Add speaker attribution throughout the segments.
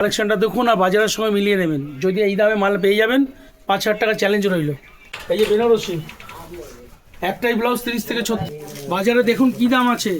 Speaker 1: কালেকশনটা দেখুন আর বাজারের সময় মিলিয়ে নেবেন। যদি এই দামে মাল পেয়ে যাবেন, পাঁচ হাজার টাকা চ্যালেঞ্জ রইল। এই যে বেনারসি, একটাই ব্লাউজ তিরিশ থেকে ছত্রিশ বাজারে দেখুন কি দাম আছে।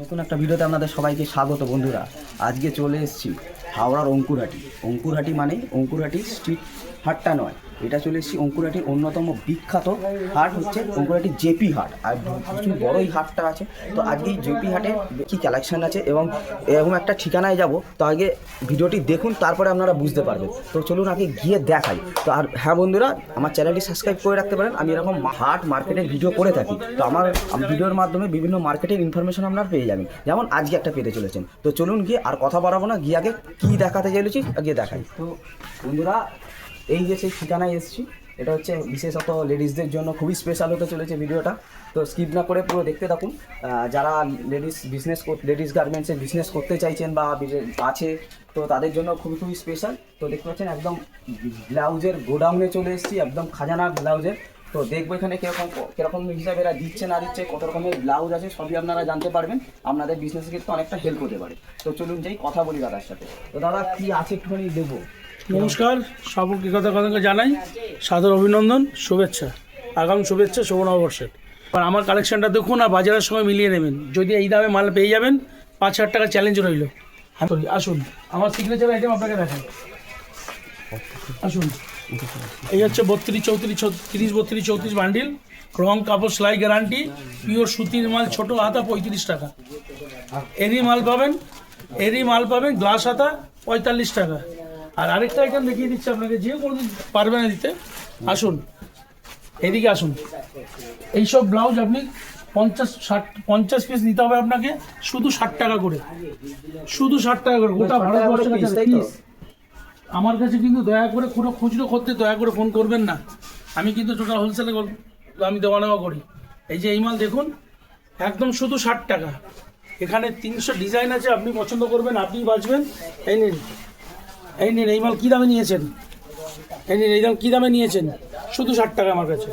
Speaker 2: নতুন একটা ভিডিওতে আপনাদের সবাইকে স্বাগত বন্ধুরা। আজকে চলে এসেছি হাওড়ার অঙ্কুরহাটি। অঙ্কুরহাটি মানে অঙ্কুরহাটি স্ট্রিট হাটটা নয় এটা চলে এসেছি অঙ্কুরহাটির অন্যতম বিখ্যাত হাট হচ্ছে অঙ্কুরহাটি জেপি হাট। আর প্রচুর বড় এই হাটটা আছে। তো আজকে জেপি হাটে কি কালেকশন আছে এবং এরকম একটা ঠিকানায় যাব, তো আগে ভিডিওটি দেখুন, তারপরে আপনারা বুঝতে পারবেন। তো চলুন আগে গিয়ে দেখাই। তো আর হ্যাঁ বন্ধুরা, আমার চ্যানেলটি সাবস্ক্রাইব করে রাখতে পারেন। আমি এরকম হাট মার্কেটের ভিডিও করে থাকি। তো আমার ভিডিওর মাধ্যমে বিভিন্ন মার্কেটের ইনফরমেশন আপনারা পেয়ে যাবেন। যেমন আজকে একটা পেতে চলেছেন। তো চলুন গিয়ে আর কথা বাড়াবো না। গিয়ে আগে কী দেখাতে চলেছি আগে দেখাই। তো বন্ধুরা এই যে সেই ঠিকানায় এসেছি, এটা হচ্ছে বিশেষত লেডিসদের জন্য খুবই স্পেশাল হতে চলেছে ভিডিওটা। তো স্কিপ না করে পুরো দেখতে থাকুন। যারা লেডিস বিজনেস লেডিস গার্মেন্টসের বিজনেস করতে চাইছেন বা আছে, তো তাদের জন্য খুবই খুবই স্পেশাল তো দেখতে পাচ্ছেন একদম ব্লাউজের গোডাউনে চলে এসেছি, একদম খাজানা ব্লাউজের। তো দেখব এখানে কীরকম কীরকম হিসাবে এরা দিচ্ছে, না দিচ্ছে, কত রকমের ব্লাউজ আছে, সবই আপনারা জানতে পারবেন। আপনাদের বিজনেসের ক্ষেত্রে অনেকটা হেল্প হতে পারে। তো চলুন যাই, কথা বলি দাদার সাথে। তো দাদা, কি আছে একটুখানি দেবো?
Speaker 1: নমস্কার সকলকে কথা জানাই সাদর অভিনন্দন, শুভেচ্ছা। আগাম শুভেচ্ছা, শুভ নববর্ষের। আর আমার কালেকশনটা দেখুন আর বাজারের সময় মিলিয়ে নেবেন। যদি এই দামে মাল পেয়ে যাবেন, পাঁচ হাজার টাকা চ্যালেঞ্জ রইল। সরি আসুন। আমার সিগনেচার আইটেম আপনাকে দেখাই। আসুন। এই হচ্ছে বত্রিশ, চৌত্রিশ তিরিশ বত্রিশ, চৌত্রিশ বান্ডিল রং, কাপড়, সেলাই গ্যারান্টি পিওর সুতির মাল, ছোট হাতা, পঁয়ত্রিশ টাকা। এরই মাল পাবেন, এরই মাল পাবেন গ্লাস হাতা, পঁয়তাল্লিশ টাকা। আর আরেকটা আইটেম দেখিয়ে দিচ্ছি আপনাকে যে কোনো দিন পারবে না দিতে। আসুন এদিকে আসুন। এইসব ব্লাউজ আপনি পঞ্চাশ ষাট পঞ্চাশ পিস নিতে হবে আপনাকে শুধু ষাট টাকা করে। শুধু ষাট টাকা করে গোটা ভারতবর্ষের কাছে। আমার কাছে কিন্তু দয়া করে কোনো খুচরো করতে দয়া করে ফোন করবেন না। আমি কিন্তু টোটাল হোলসেলে আমি দেওয়া নেওয়া করি। এই যে এই মাল দেখুন একদম শুধু ষাট টাকা। এখানে তিনশো ডিজাইন আছে আপনি পছন্দ করবেন আপনি বাঁচবেন। এই নিন। এই নিন, এই মাল কী দামে নিয়েছেন? এই নিন, এই দাম কী দামে নিয়েছেন? শুধু ষাট টাকা আমার কাছে।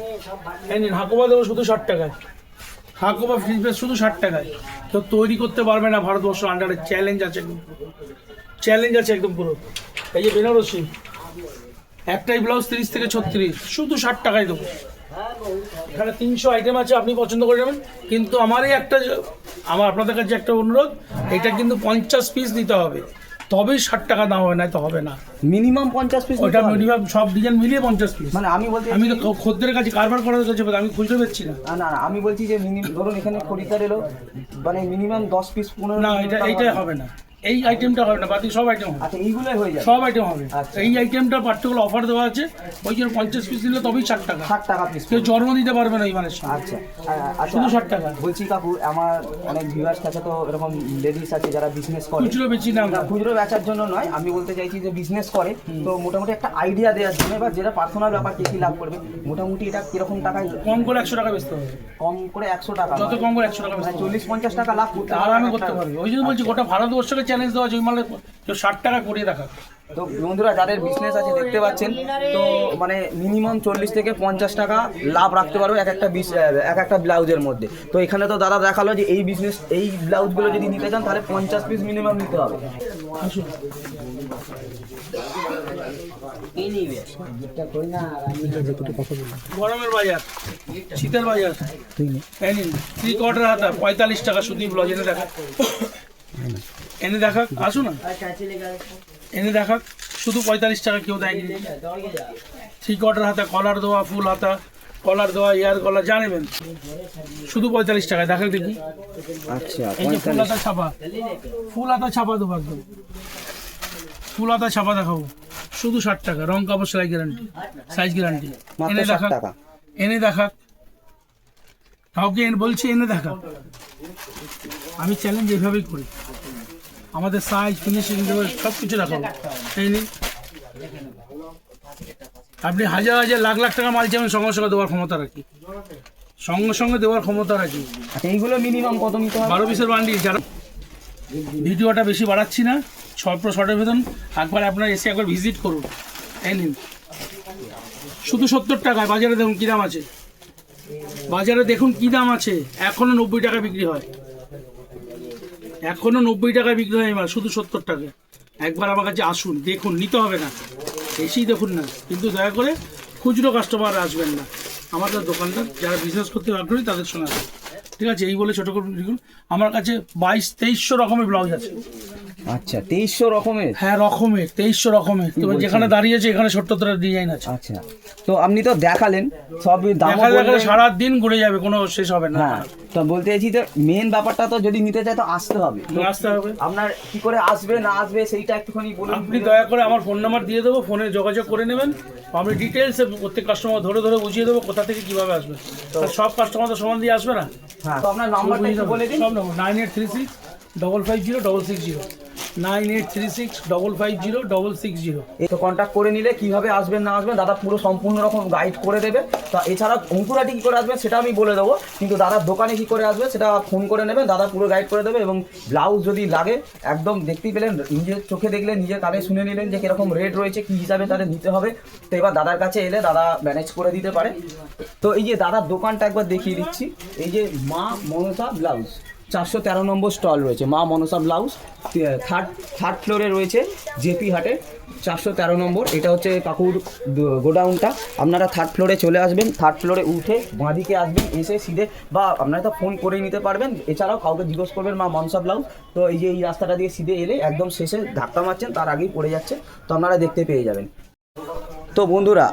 Speaker 1: এই নিন হাঁকোবা দেবো শুধু ষাট টাকায়। হাঁকোবা ফ্রিজ বেস শুধু ষাট টাকায়। কেউ তৈরি করতে পারবে না ভারতবর্ষ আন্ডারে চ্যালেঞ্জ আছে একদম চ্যালেঞ্জ আছে একদম পুরো। এই যে বেনারসি। একটাই ব্লাউজ তিরিশ থেকে ছত্রিশ। শুধু ষাট টাকায় দেবো। এখানে তিনশো আইটেম আছে, আপনি পছন্দ করে যাবেন কিন্তু আমারই একটা আমার আপনাদের কাছে একটা অনুরোধ, এটা কিন্তু পঞ্চাশ পিস দিতে হবে। তবেই ষাট টাকা দাম হয় না তো হবে না।
Speaker 2: মিনিমাম পঞ্চাশ পিস
Speaker 1: ওটা মিনিমাম সব ডিজাইন মিলিয়ে পঞ্চাশ পিস
Speaker 2: মানে আমি বলছি
Speaker 1: আমি তো খদ্দের কাছে কারবার করার কাছে আমি খুঁজতে পারছি না।
Speaker 2: না না আমি বলছি যে মিনিমাম ধরুন এখানে খরিদ্দার এলো মানে মিনিমাম দশ পিস পনেরো
Speaker 1: না এটা এইটাই হবে না। এই আইটেমটা হবে না বাকি সব আইটেম হবে।
Speaker 2: আচ্ছা এইগুলোই হয়ে যাবে।
Speaker 1: সব আইটেম হবে।
Speaker 2: আচ্ছা।
Speaker 1: এই আইটেমটা পার্টিকুলার অফার দেওয়া আছে ওই জন্য পঞ্চাশ পিস দিলে তবেই ষাট টাকা।
Speaker 2: ষাট টাকা পিস
Speaker 1: কেউ জন্ম দিতে পারবে না এই মানের সঙ্গে।
Speaker 2: আচ্ছা। আচ্ছা
Speaker 1: শুধু ষাট টাকা।
Speaker 2: বলছি কাকু আমার অনেক ভিউয়ার্স কাছে তো এরকম লেডিস আছে যারা বিজনেস করে।
Speaker 1: খুচরো বেচি না
Speaker 2: খুচরো বেচার জন্য নয় আমি বলতে চাইছি যে বিজনেস করে। তো মোটামুটি একটা আইডিয়া দেওয়ার জন্য এবার যেটা পার্সোনাল ব্যাপার কে কি লাভ করবে? মোটামুটি এটা কীরকম টাকায়
Speaker 1: কম করে একশো টাকা বেচতে হবে।
Speaker 2: কম করে একশো টাকা
Speaker 1: যত কম করে একশো টাকা হবে।
Speaker 2: চল্লিশ পঞ্চাশ টাকা লাভ করতে
Speaker 1: আরামে করতে পারবে ওই জন্য বলছি গোটা ভারতবর্ষকে চ্যালেঞ্জ দেওয়া আছে ওই মালে কেউ ষাট টাকা করিয়ে দেখা
Speaker 2: তো বন্ধুরা যাদের বিজনেস আছে দেখতে পাচ্ছেন তো মানে মিনিমাম চল্লিশ থেকে পঞ্চাশ টাকা লাভ রাখতে পারবে এক একটা বিস- এক একটা ব্লাউজের মধ্যে। তো এখানে তো দাদা দেখাল যে এই বিজনেস এই ব্লাউজগুলো যদি নিতে চান তাহলে পঞ্চাশ পিস মিনিমাম নিতে হবে।
Speaker 1: গরমের বাজার শীতের বাজার। থ্রি কোয়ার্টার হাতা পঁয়তাল্লিশ টাকা লজ এনে দেখা। এনে দেখাক আসুন না। এনে দেখাক শুধু পঁয়তাল্লিশ টাকা কেউ দেয়নি। ঠিক কোয়ার্টার হাতা কলার দেওয়া ফুল হাতা কলার দেওয়া এয়ার কলার জানেবেন শুধু পঁয়তাল্লিশ টাকা দেখাক দেখি।
Speaker 2: আচ্ছা
Speaker 1: এই যে ফুল হাতা ছাপা ফুল হাতা ছাপা দেবো একদম। ফুল হাতা ছাপা দেখাবো। শুধু ষাট টাকা রং কাপড় সেলাই গ্যারান্টি সাইজ গ্যারান্টি এনে
Speaker 2: 60
Speaker 1: দেখা
Speaker 2: টাকা।
Speaker 1: এনে দেখা। কাউকে এনে- বলছি এনে দেখা। আমি চ্যালেঞ্জ এইভাবেই করি। আমাদের সাইজ ফিনিশিং সব কিছু এই নিন। আপনি হাজার হাজার লাখ লাখ টাকা মাল চাইবেন সঙ্গে সঙ্গে দেওয়ার ক্ষমতা রাখি। সঙ্গে সঙ্গে দেওয়ার ক্ষমতা রাখি।
Speaker 2: আচ্ছা এইগুলো মিনিমাম কত নিতে হবে?
Speaker 1: বারো পিসের বান্ডিল যারা ভিডিওটা বেশি বাড়াচ্ছি না স্বল্প শর্টের বেতন। একবার আপনারা এসে একবার ভিজিট করুন। এই নিন। শুধু সত্তর টাকায় বাজারে দেখুন কী দাম আছে। বাজারে দেখুন কী দাম আছে। এখনও নব্বই টাকা বিক্রি হয়। এখনও নব্বই টাকায় বিক্রি হয় মাল শুধু সত্তর টাকা। একবার আমার কাছে আসুন, দেখুন, নিতে হবে না। এসেই দেখুন না। কিন্তু দয়া করে খুচরো কাস্টমার আসবেন না। আমাদের দোকানদার, যারা বিজনেস করতে আগ্রহী, তাদের শোনা ঠিক আছে, এই বলে ছোটো করে আমার কাছে বাইশ, তেইশশো রকমের ব্লাউজ আছে।
Speaker 2: আচ্ছা তেইশশো রকমের?
Speaker 1: হ্যাঁ রকমের তেইশশো রকমের। তো
Speaker 2: বলছেন?
Speaker 1: যেখানে দাঁড়িয়েছে এখানে সত্তরটা ডিজাইন আছে।
Speaker 2: আচ্ছা তো আপনি তো দেখালেন সব দাম
Speaker 1: দেখা দেখা সারা দিন ঘুরে যাবে কোনো শেষ হবে না।
Speaker 2: হ্যাঁ তো বলতে চাইছি তো মেন ব্যাপারটা তো যদি নিতে চাই তো আসতে হবে।
Speaker 1: আসতে হবে।
Speaker 2: আপনার কি করে আসবে না আসবে সেইটা একটুখানি বলুন।
Speaker 1: আপনি দয়া করে আমার ফোন নাম্বার দিয়ে দেবো ফোনে যোগাযোগ করে নেবেন। আমি ডিটেলসে প্রত্যেক কাস্টমার ধরে ধরে বুঝিয়ে দেবো কোথা থেকে কীভাবে আসবে। সব কাস্টমার তো সমান দিয়ে আসবে না?
Speaker 2: হ্যাঁ তো আপনার নাম্বারটা বলে দিন।
Speaker 1: Nine eight three six double five zero double six zero nine eight three six double five zero double six zero.
Speaker 2: তো কন্ট্যাক্ট করে নিলে কীভাবে আসবেন, না আসবেন, দাদা পুরো সম্পূর্ণ রকম গাইড করে দেবে। তা এছাড়া অঙ্কুরাটি কী করে আসবেন সেটা আমি বলে দেবো। কিন্তু দাদার দোকানে কী করে আসবে সেটা ফোন করে নেবেন, দাদা পুরো গাইড করে দেবে এবং ব্লাউজ যদি লাগে, একদম দেখতেই পেলেন, নিজের চোখে দেখলেন নিজের কানে শুনে নিলেন যে কীরকম রেট রয়েছে, কী হিসাবে তাদের নিতে হবে। তো এবার দাদার কাছে এলে দাদা ম্যানেজ করে দিতে পারে। তো এই যে দাদার দোকানটা একবার দেখিয়ে দিচ্ছি। এই যে মা মনসা ব্লাউজ চারশো তেরো নম্বর স্টল রয়েছে, মা মনসা ব্লাউজ থার্ড থার্ড ফ্লোরে রয়েছে জেপি হাটে, চারশো তেরো নম্বর, এটা হচ্ছে কাকুর গোডাউনটা, আপনারা থার্ড ফ্লোরে চলে আসবেন থার্ড ফ্লোরে উঠে বাঁদিকে আসবেন, এসে সিধে, বা আপনারা তো ফোন করে নিতে পারবেন, এছাড়াও কাউকে জিজ্ঞেস করবেন মা মনসা ব্লাউজ, তো এই যে এই রাস্তাটা দিয়ে সিধে এলে একদম শেষে ধাক্কা মারছেন, তার আগেই পড়ে যাচ্ছে, তো আপনারা দেখতে পেয়ে যাবেন। তো বন্ধুরা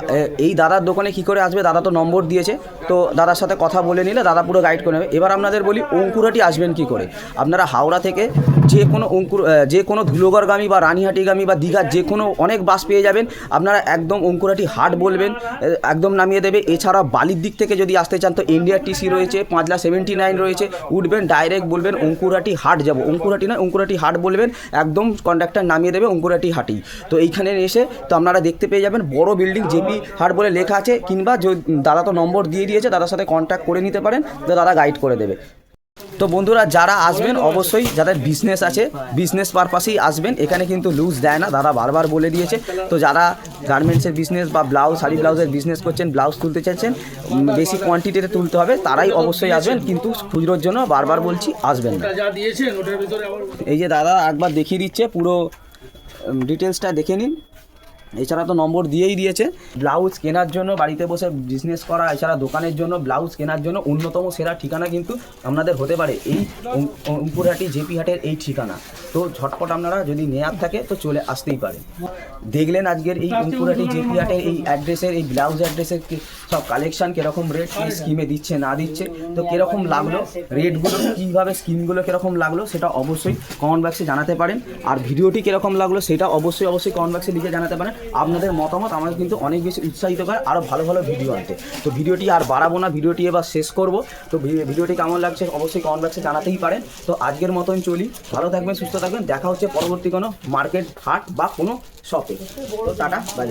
Speaker 2: এই দাদার দোকানে কি করে আসবে? দাদা তো নম্বর দিয়েছে। তো দাদার সাথে কথা বলে নিলে দাদা পুরো গাইড করে নেবে। এবার আপনাদের বলি, অঙ্কুরাটি আসবেন কি করে? আপনারা হাওড়া থেকে যে কোনো অঙ্কুর যে কোনো ধুলোগড়গামী বা রানীহাটিগামী বা দীঘার যে কোনো অনেক বাস পেয়ে যাবেন। আপনারা একদম অঙ্কুরাটি হাট বলবেন একদম নামিয়ে দেবে। এছাড়া বালির দিক থেকে যদি আসতে চান, তো ইন্ডিয়ার টিসি রয়েছে, পাঁচলা সেভেন্টি নাইন রয়েছে। উঠবেন ডাইরেক্ট বলবেন, অঙ্কুরাটি হাট যাব। অঙ্কুরাটি নয়, অঙ্কুরাটি হাট বলবেন, একদম কন্ডাক্টার নামিয়ে দেবে অঙ্কুরাটি হাটেই। তো এইখানে এসে, তো আপনারা দেখতে পেয়ে যাবেন, বড় বিল্ডিং জেপি হাট বলে লেখা আছে, কিংবা দাদা তো নম্বর দিয়ে দিয়েছে, দাদার সাথে কন্ট্যাক্ট করে নিতে পারেন দাদা গাইড করে দেবে। তো বন্ধুরা, যারা আসবেন, অবশ্যই যাদের বিজনেস আছে বিজনেস পারপাসেই আসবেন, এখানে কিন্তু লুজ দেয় না, দাদা বারবার বলে দিয়েছে। তো যারা গার্মেন্টসের বিজনেস বা ব্লাউজ শাড়ি ব্লাউজের বিজনেস করছেন ব্লাউজ তুলতে চাইছেন বেশি কোয়ান্টিটিতে তুলতে হবে, তারাই অবশ্যই আসবেন, কিন্তু খুচরোর জন্য বারবার বলছি, আসবেন না। এই যে দাদা একবার দেখিয়ে দিচ্ছে, পুরো ডিটেলসটা দেখে নিন। এছাড়া তো নম্বর দিয়েই দিয়েছে। ব্লাউজ কেনার জন্য বাড়িতে বসে বিজনেস করা এছাড়া দোকানের জন্য ব্লাউজ কেনার জন্য অন্যতম সেরা ঠিকানা কিন্তু আপনাদের হতে পারে এই অঙ্কুরহাটি জেপি হাটের এই ঠিকানা। তো ঝটপট আপনারা যদি নেয়ার থাকে তো চলে আসতেই পারে। দেখলেন আজকের এই অঙ্কুরহাটি জেপি হাটের এই অ্যাড্রেসের এই ব্লাউজ অ্যাড্রেসের সব কালেকশান কীরকম রেট স্কিমে দিচ্ছে না দিচ্ছে তো কীরকম লাগল রেটগুলো কীভাবে স্কিমগুলো কীরকম লাগল সেটা অবশ্যই কমেন্ট বক্সে জানাতে পারেন। আর ভিডিওটি কীরকম লাগল সেটা অবশ্যই অবশ্যই কমেন্ট বক্সে লিখে জানাতে পারেন। আপনাদের মতামত আমাদের কিন্তু অনেক বেশি উৎসাহিত করে আরও ভালো ভালো ভিডিও আনতে। তো ভিডিওটি আর বাড়াবো না, ভিডিওটি এবার শেষ করব। তো ভিডিওটি কেমন লাগছে অবশ্যই কমেন্ট বক্সে জানাতেই পারেন। তো আজকের মতন চলি। ভালো থাকবেন, সুস্থ থাকবেন। দেখা হচ্ছে পরবর্তী কোনো মার্কেট হাট বা কোনো শপে তো টাটা বাই